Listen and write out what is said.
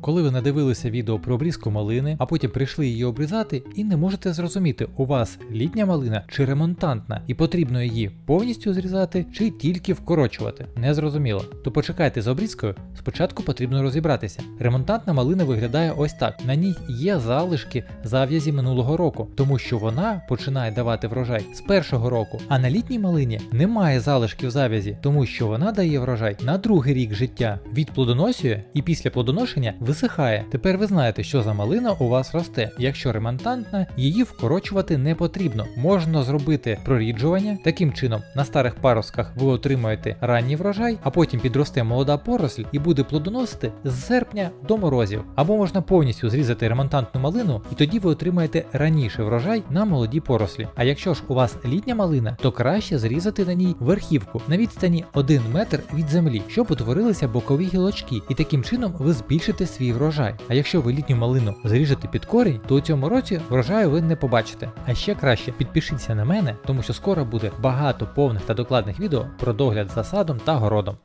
коли ви надивилися відео про обрізку малини, а потім прийшли її обрізати і не можете зрозуміти, у вас літня малина чи ремонтантна, і потрібно її повністю зрізати чи тільки вкорочувати. Не зрозуміло. То почекайте з обрізкою, спочатку потрібно розібратися. Ремонтантна малина виглядає ось так: на ній є залишки зав'язі минулого року, тому що вона починає давати врожай з першого року. А на літній малині немає залишків зав'язі, тому що вона дає врожай на другий рік життя. Від плодоносію і після плодоношення висихає. Тепер ви знаєте, що за малина у вас росте. Якщо ремонтантна, її вкорочувати не потрібно. Можна зробити проріджування. Таким чином, на старих паростках ви отримаєте ранній врожай, а потім підросте молода поросль і буде плодоносити з серпня до морозів. Або можна повністю зрізати ремонтантну малину, і тоді ви отримаєте раніше врожай на молоді порослі. А якщо ж у вас літня малина, то краще зрізати на ній верхівку на відстані 1 метр від землі, щоб утворилися бокові гілочки, і таким чином ви збільшите свій врожай. А якщо ви літню малину зріжете під корінь, то у цьому році врожаю ви не побачите. А ще краще підпишіться на мене, тому що скоро буде багато повних та докладних відео про догляд за садом та городом.